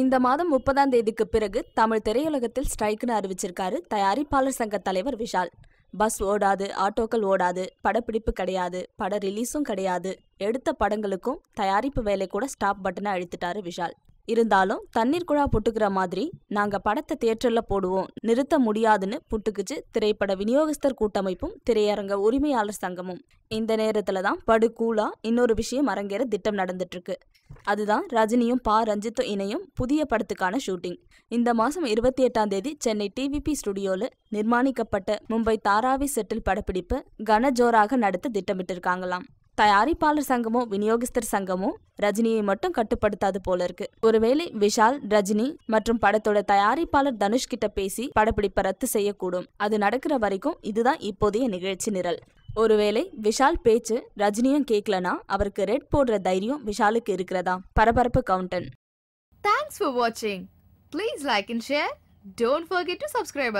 இந்த மாதம் முப்பதாம் தேதிக்கு பிறகு தமிழ் திரையுலகத்தில் ஸ்ட்ரைக்னு அறிவிச்சிருக்காரு தயாரிப்பாளர் சங்க தலைவர் விஷால். பஸ் ஓடாது ஆட்டோக்கள் ஓடாது படப்பிடிப்பு கிடையாது பட ரிலீஸும் கிடையாது. எடுத்த படங்களுக்கும் தயாரிப்பு வேலை கூட ஸ்டாப் பட்டனை அழுத்திட்டாரு விஷால். இருந்தாலும் தண்ணீர் குழா புட்டுக்கிற மாதிரி நாங்க படத்தை தியேட்டர்ல போடுவோம். நிறுத்த முடியாதுன்னு புட்டுக்குச்சு திரைப்பட விநியோகஸ்தர் கூட்டமைப்பும் திரையரங்க உரிமையாளர் சங்கமும். இந்த நேரத்துல தான் படு கூலா இன்னொரு விஷயம் அரங்கேற திட்டம் நடந்துட்டு இருக்கு அதுதான் ரஜினியும் பா. ரஞ்சித்தும் இணையும் புதிய படத்துக்கான ஷூட்டிங். இந்த மாசம் இருபத்தி எட்டாம் தேதி சென்னை டிவிபி ஸ்டுடியோல நிர்மாணிக்கப்பட்ட மும்பை தாராவி செட்டில் படப்பிடிப்பு கனஜோராக நடத்த திட்டமிட்டிருக்காங்களாம். தயாரிப்பாளர் சங்கமும் விநியோகஸ்தர் சங்கமும் ரஜினியை மட்டும் கட்டுப்படுத்தாது போல இருக்கு. ஒருவேளை விஷால் ரஜினி மற்றும் படத்தோட தயாரிப்பாளர் தனுஷ் கிட்ட பேசி படப்பிடிப்பை ரத்து செய்யக்கூடும். அது நடக்கிற வரைக்கும் இதுதான் இப்போதைய நிகழ்ச்சி நிரல். ஒருவேளை விஷால் பேச்சு ரஜினியும் கேட்கலனா அவருக்கு ரெட் போடுற தைரியம் விஷாலுக்கு இருக்கிறதா? பரபரப்பு கவுண்டன் தேங்க்ஸ் for வாட்சிங் please like and share don't forget to subscribe.